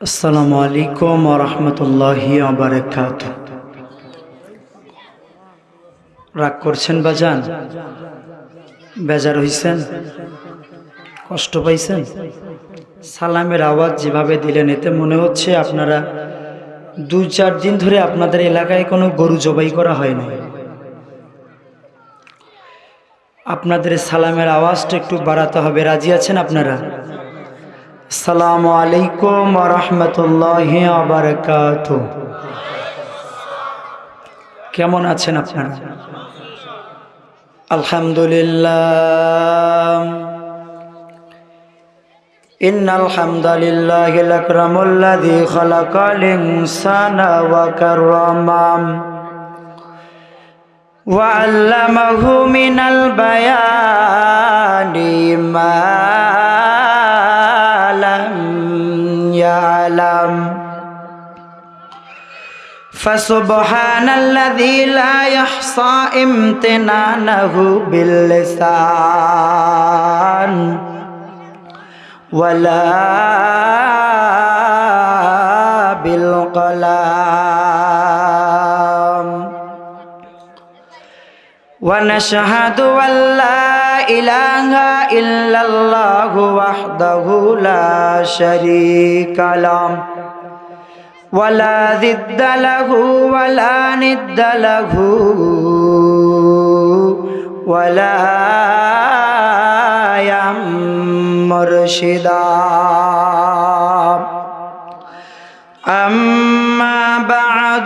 আসসালামু আলাইকুম রহমতুল্লাহি আবরকাত রাগ করছেন বাজান? বেজার হইছেন? কষ্ট পাইছেন? সালামের আওয়াজ যেভাবে দিলেন, এতে মনে হচ্ছে আপনারা দু চার দিন ধরে আপনাদের এলাকায় কোনো গরু জবাই করা হয় না আপনাদের সালামের আওয়াজটা একটু বাড়াতে হবে। রাজি আছেন আপনারা? আসসালামু আলাইকুম রহমতুল্লাহ আবরকাত কেমন আছেন আপনারা আলহামদুলিল্লাহ إن الحمد لله الأكرم الذي خلق الإنسان وكرمه وعلمه من البيان ما لم يعلم فسبحان الذي لا يحصى امتنانه باللسان ولا بالقلم ونشهد أن لا إله إلا الله وحده لا شريك له ولا ضد له ولا ند له ولا يم مرشدا أما بعد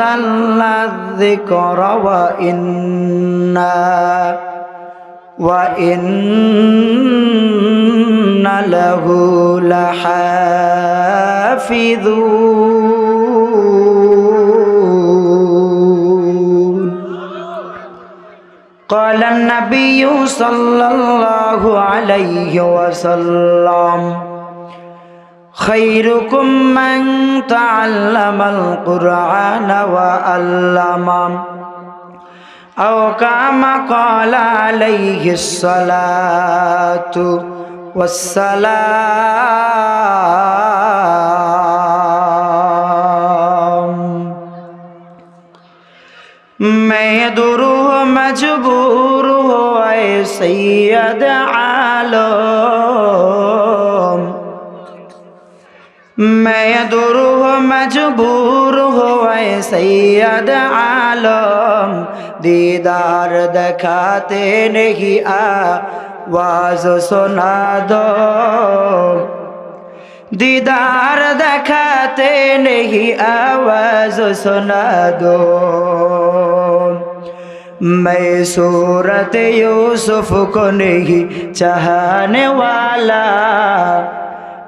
نزلنا الذكر وإنا وإن له لحافظون. قال النبي صلى الله عليه وسلم خيركم من تعلم القرآن وعلم أو كما قال عليه الصلاة والسلام میں درو مجبور ہو اے سید عالم मैं दुरू मजबूर हो सैयद आलम। दीदार दिखाते नहीं आवाज़ सुना दो। दीदार दिखाते नहीं आवाज़ सुना दो। मैं सूरत यूसुफ को नहीं चाहने वाला।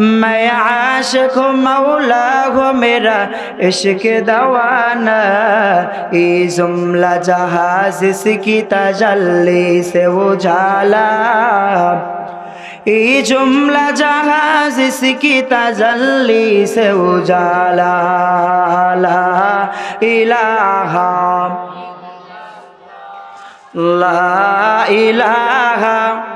मैं आशिक मौला हो मेरा इश्क दवाना ये जुमला जहाज इसकी तजल्ली से उजाला ये जुमला जहाज इसकी तजल्ली से उजाला ला इलाहा ला इलाहा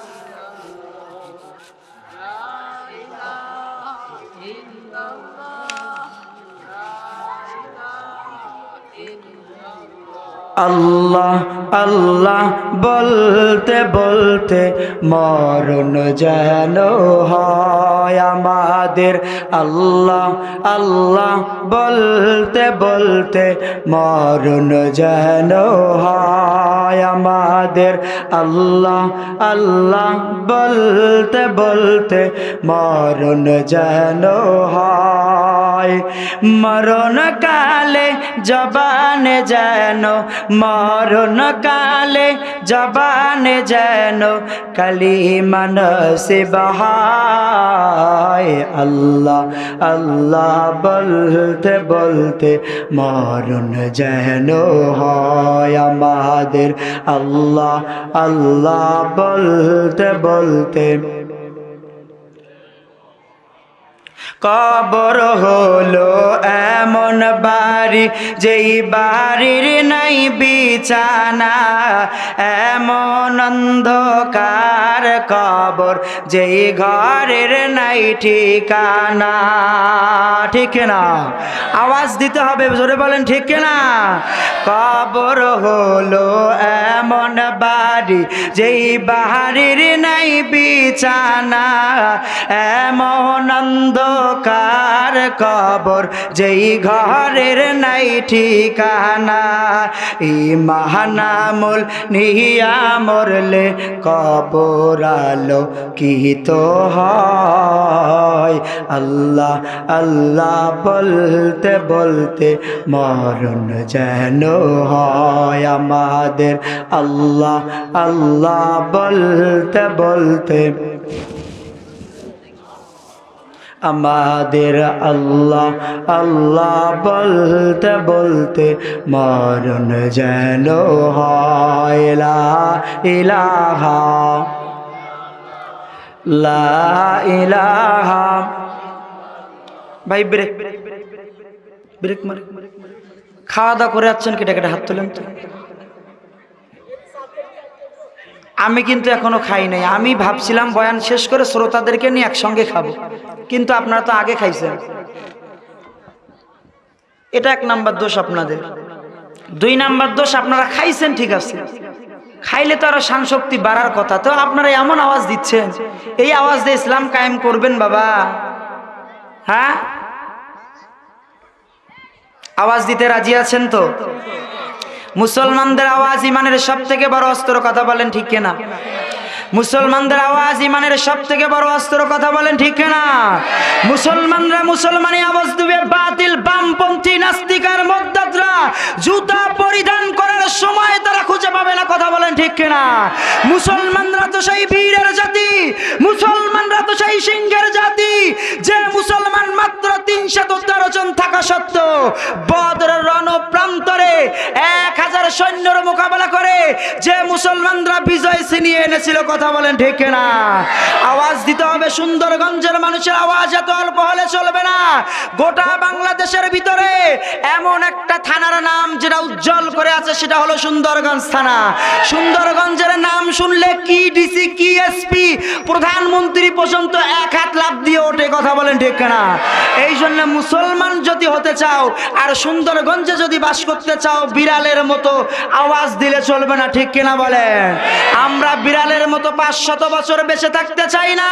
আল্লাহ আল্লাহ বলতে বলতে মরণ যেন হয় আমাদের। আল্লাহ আল্লাহ বলতে বলতে মরণ যেন হয় আমাদের। আল্লাহ আল্লাহ বলতে বলতে মরণ যেন হয় মরণ কালে জবানে যেন মরণ কালে জবানে যেন কালি মানসে বাহায় আল্লাহ আল্লাহ বলতে বলতে মরণ যেন হয় আমাদের। আল্লাহ আল্লাহ বলতে বলতে কবর হলো এমন বাড়ি, যেই বাড়ির নাই বিছানা, এমন অন্ধকার কবর, যেই ঘরের নাই ঠিকানা। ঠিক না আওয়াজ দিতে হবে, জোরে বলেন, ঠিক না কবর হলো এমন বাড়ি যেই বাড়ির নাই বিছানা, এমন অন্ধকার কবর, যেই ঘরের নাই ঠিকানা। ই মাহানামুল নিহিয়া মরলে কবর আলো কি তো হয়। আল্লাহ আল্লাহ বলতে বলতে মরণ যেন হয় আমাদের। আল্লাহ আল্লাহ বলতে বলতে আমাদের আল্লাহ আল্লাহ বলতে বলতে মরণ যেন হয় লা ইলাহা লা ইলাহা ভাই ব্রেক ব্রেক খাওয়া দাওয়া করে যাচ্ছেন কেটে কেটে হাত তোলেন তো আমি কিন্তু এখনও খাই নাই। আমি ভাবছিলাম বয়ান শেষ করে শ্রোতাদেরকে নিয়ে একসঙ্গে খাব। কিন্তু আপনারা তো আগে খাইছেন। এটা এক নাম্বার দোষ আপনাদের। দুই নাম্বার দোষ, আপনারা খাইছেন, ঠিক আছে। খাইলে তো আরও শক্তি বাড়ার কথা। তো আপনারা এমন আওয়াজ দিচ্ছেন। এই আওয়াজ দিয়ে ইসলাম কায়েম করবেন বাবা। হ্যাঁ? আওয়াজ দিতে রাজি আছেন তো? মুসলমানদের আওয়াজ ইমানের সব থেকে বড় অস্ত্র কথা বলেন ঠিক কিনা? মুসলমানদের আওয়াজ ইমানের সব থেকে বড় অস্ত্র কথা বলেন ঠিক না মুসলমানরা মুসলমানি আওয়াজ দিবে, বাতিল বামপন্থী নাস্তিকার মদ্দাতরা জুতা পরিধান করার সময় তারা পাবে না কথা বলেন ঠিক কিনা? মুসলমানরা তো সেই বীরের জাতি, মুসলমানরা তো সেই সিংহের জাতি। যে মুসলমান মাত্র তিনশত তেরো জন থাকা সত্ত্বেও বদর রণ প্রান্তরে এক হাজার সৈন্যর মোকাবেলা করে যে মুসলমানরা বিজয় ছিনিয়ে এনেছিল কথা বলেন ঠিক না আওয়াজ দিতে হবে সুন্দরগঞ্জের মানুষের আওয়াজ, এত অল্প হলে চলবে না। গোটা বাংলাদেশের ভিতরে এমন একটা থানার নাম যেটা উজ্জ্বল করে আছে, সেটা হলো সুন্দরগঞ্জ থানা। সুন্দরগঞ্জের নাম শুনলে কি ডিসি, কি এসপি? প্রধানমন্ত্রী পর্যন্ত এক হাত লাভ দিয়ে ওঠে, কথা বলেন ঠিক না এই জন্য মুসলমান যদি হতে চাও আর সুন্দরগঞ্জে যদি বাস করতে চাও, বিড়ালের মতো আওয়াজ দিলে চলবে না, ঠিক কিনা বলেন? আমরা বিড়ালের মতো পাঁচ শত বছর বেঁচে থাকতে চাই না।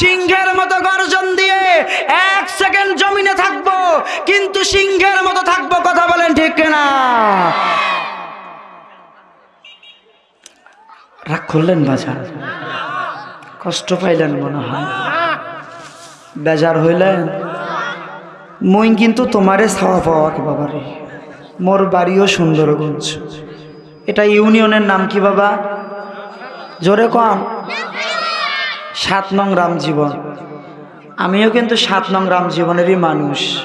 সিংহের মতো গর্জন দিয়ে এক সেকেন্ড জমিনে থাকব, কিন্তু সিংহের মতো থাকব, কথা বলেন ঠিক কিনা? রাগ করলেন বাজার। কষ্ট পাইলেন মনে হয়। বেজার হইলেন। মই কিন্তু তোমারে ছাওয়া পাওয়া কি বাবা রে? মোর বাড়িও সুন্দরগঞ্জ। এটা ইউনিয়নের নাম কি বাবা? জোরে কম। সাত নং রাম জীবন। আমিও কিন্তু সাত নং রাম জীবনেরই মানুষ।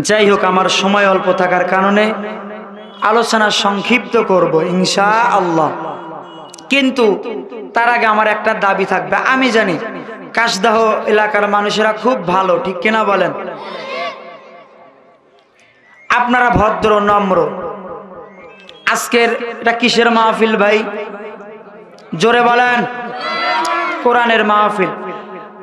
যাই হোক, আমার সময় অল্প থাকার কারণে আলোচনা সংক্ষিপ্ত করব ইনশা আল্লাহ কিন্তু তার আগে আমার একটা দাবি থাকবে, আমি জানি কাশদাহ এলাকার মানুষেরা খুব ভালো, ঠিক কিনা বলেন? আপনারা ভদ্র, নম্র। আজকের এটা কিসের মাহফিল ভাই? জোরে বলেন। কোরআনের মাহফিল।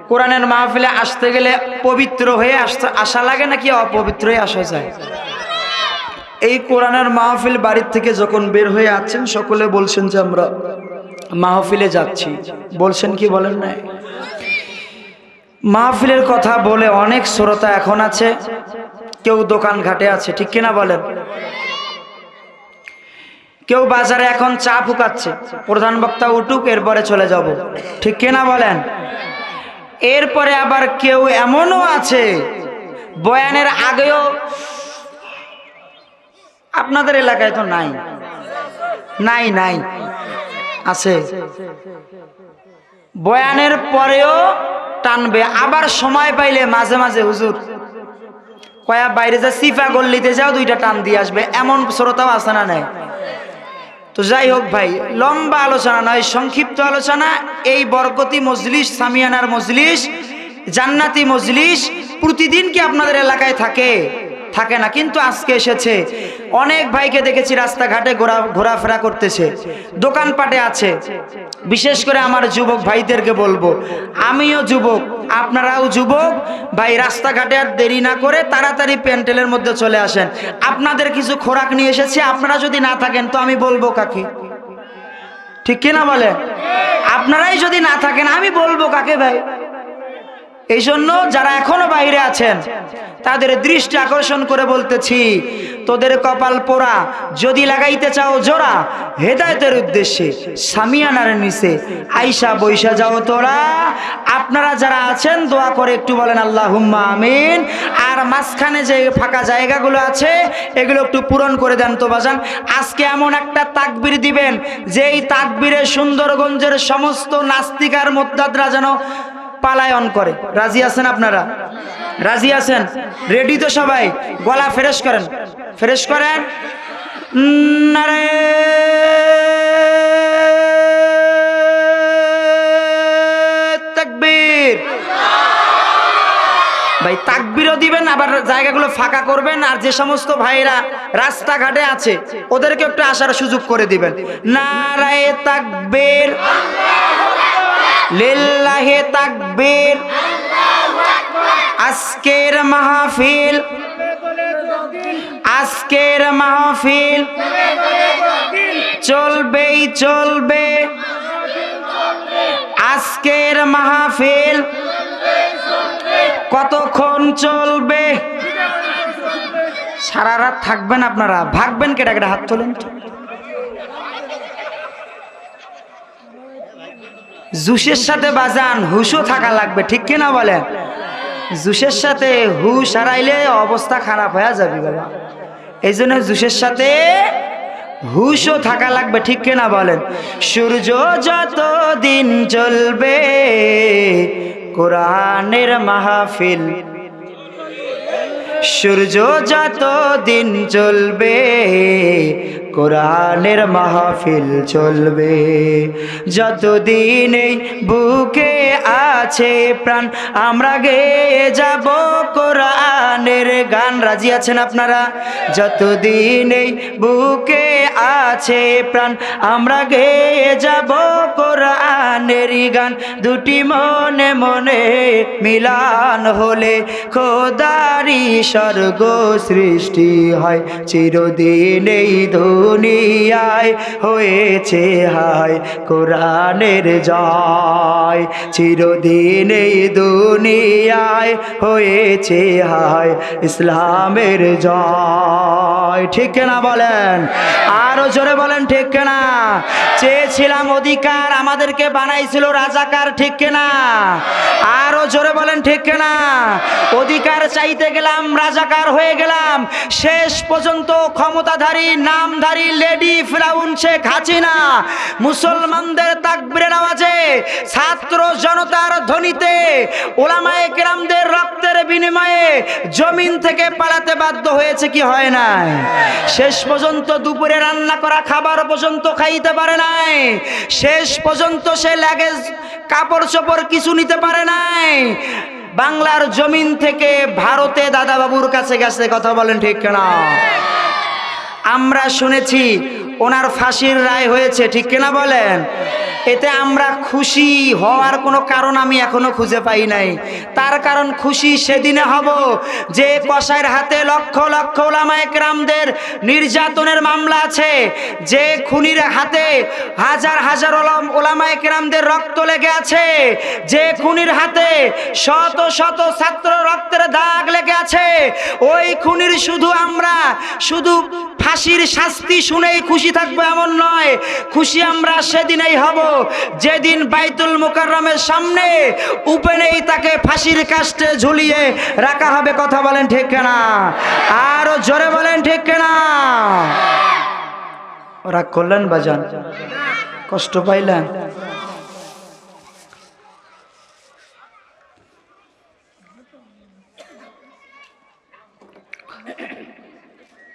কোরআনের মাহফিলে আসতে গেলে পবিত্র হয়ে আসতে আসা লাগে নাকি অপবিত্র হয়ে আসা যায়? এই কোরআনের মাহফিল বাড়ির থেকে যখন বের হয়ে আছেন, সকলে বলছেন যে আমরা মাহফিলে যাচ্ছি। বলছেন কি বলেন না মাহফিলের কথা বলে অনেক শ্রোতা এখন আছে, কেউ দোকান ঘাটে আছে, ঠিক কিনা বলেন? কেউ বাজারে এখন চা ফুকাচ্ছে, প্রধান বক্তা উঠুক, এরপরে চলে যাব। ঠিক কিনা বলেন? এরপরে আবার কেউ এমনও আছে, বয়ানের আগেও আপনাদের এলাকায় তো নাই। নাই নাই। আছে। বয়ানের পরেও টানবে। আবার সময় পাইলে মাঝে মাঝে, হুজুর। কয়া, বাইরে যা সিফা গল্লিতে যাও, দুইটা টান দিয়ে আসবে। এমন শ্রোতাও আছে না নাই? তো যাই হোক ভাই, লম্বা আলোচনা নয়, সংক্ষিপ্ত আলোচনা। এই বরকতি মজলিস, সামিয়ানার মজলিস, জান্নাতি মজলিস প্রতিদিন কি আপনাদের এলাকায় থাকে? থাকে না, কিন্তু আজকে এসেছে। অনেক ভাইকে দেখেছি রাস্তাঘাটে ঘোরা ঘোরাফেরা করতেছে, দোকানপাটে আছে। বিশেষ করে আমার যুবক ভাইদেরকে বলব, আমিও যুবক, আপনারাও যুবক, ভাই রাস্তাঘাটে আর দেরি না করে তাড়াতাড়ি প্যান্ডেলের মধ্যে চলে আসেন। আপনাদের কিছু খোরাক নিয়ে এসেছি, আপনারা যদি না থাকেন তো আমি বলব কাকে? ঠিক কিনা বলে? আপনারাই যদি না থাকেন, আমি বলব কাকে ভাই? এই জন্য যারা এখনও বাইরে আছেন, তাদের দৃষ্টি আকর্ষণ করে বলতেছি, তোদের কপাল পোড়া, যদি লাগাইতে চাও জোড়া, হেদায়তের উদ্দেশ্যে সামিয়ানার নিচে আইসা বৈশা যাও তোরা। আপনারা যারা আছেন, দোয়া করে একটু বলেন আল্লাহ হুম্মা আমিন। আর মাঝখানে যে ফাঁকা জায়গাগুলো আছে, এগুলো একটু পূরণ করে দেন তো বাজান। আজকে এমন একটা তাকবির দিবেন, যেই তাকবিরে সুন্দরগঞ্জের সমস্ত নাস্তিকার মোদ্দাদরা যেন পালায়ন করে। রাজি আছেন আপনারা? রাজি আছেন? রেডি তো সবাই? গলা ফ্রেশ করেন। ফ্রেশ করেন। তাকবীর। ভাই, তাকবিরও দিবেন, আবার জায়গাগুলো ফাঁকা করবেন, আর যে সমস্ত ভাইরা রাস্তাঘাটে আছে, ওদেরকে একটু আসার সুযোগ করে দিবেন। নারায়ে তাকবীর। লিল্লাহে তাকবীর। আজকের মাহফিল আজকের মাহফিল চলবেই চলবে। আজকের মাহফিল কতক্ষণ চলবে? সারা রাত থাকবেন আপনারা, ভাগবেন কেটা হাত তোলেন। জুসের সাথে বাজান, হুশও থাকা লাগবে, ঠিক কিনা বলেন? জুসের সাথে হুশ হারাইলে অবস্থা খারাপ হয়ে যাবে বাবা। এই জন্য জুসের সাথে হুশও থাকা লাগবে, ঠিক কিনা বলেন? সূর্য যত দিন চলবে কোরআনের মাহফিল সূর্য যত দিন চলবে, কোরআনের মাহফিল চলবে। যতদিন এই বুকে আছে প্রাণ, আমরা গেয়ে যাব কোরআনের গান। রাজি আছেন আপনারা? যতদিন এই বুকে আছে প্রাণ, আমরা গেয়ে যাব কোরআনের গান। দুটি মনে মনে মিলান হলে খোদারি স্বর্গ সৃষ্টি হয়, চিরদিন এই দুনিয়ায় হয়েছে হায়, কোরআনের জয়। চিরদিন এই দুনিয়ায় হয়েছে হায়, ইসলামের জয়। ঠিক না বলেন? আরও জোরে বলেন, ঠিক না চেয়েছিলাম অধিকার আমাদেরকে বানাইছিল রাজাকার, ঠিক না আরও জোরে বলেন, ঠিক না অধিকার চাইতে গেলাম, রাজাকার হয়ে গেলাম। শেষ পর্যন্ত ক্ষমতাধারী, নামধারী লেডি ফিরাউন শেখ হাসিনা মুসলমানদের তাকবিরের আওয়াজে ছাত্র জনতার ধ্বনিতে ওলামায়ে কেরামদের রক্তের বিনিময়ে জমিন থেকে পালাতে বাধ্য হয়েছে, কি হয় নাই? শেষ পর্যন্ত দুপুরে রান্না করা খাবার পর্যন্ত খাইতে পারে নাই। শেষ পর্যন্ত সে লাগেজ কাপড় চোপড় কিছু নিতে পারে নাই। বাংলার জমিন থেকে ভারতে দাদা বাবুর কাছে গেছে, কথা বলেন ঠিক কেনা? আমরা শুনেছি, ওনার ফাঁসির রায় হয়েছে, ঠিক কেনা বলেন? এতে আমরা খুশি হওয়ার কোনো কারণ আমি এখনও খুঁজে পাই নাই। তার কারণ খুশি সেদিনে হব যে কসাইয়ের হাতে লক্ষ লক্ষ ওলামা একরামদের নির্যাতনের মামলা আছে। যে খুনির হাতে হাজার হাজার ওলাম ওলামা একরামদের রক্ত লেগে আছে। যে খুনির হাতে শত শত ছাত্র রক্তের দাগ লেগে আছে। ওই খুনির শুধু আমরা, শুধু ফাঁসির শাস্তি শুনেই খুশি থাকব এমন নয়। খুশি আমরা সেদিনেই হব। যেদিন বাইতুল মোকাররমের সামনে উপেনেই তাকে ফাঁসির কাস্টে ঝুলিয়ে রাখা হবে কথা বলেন ঠিক না আরও জোরে বলেন ঠিক না ওরা করলেন বাজান, কষ্ট পাইলেন।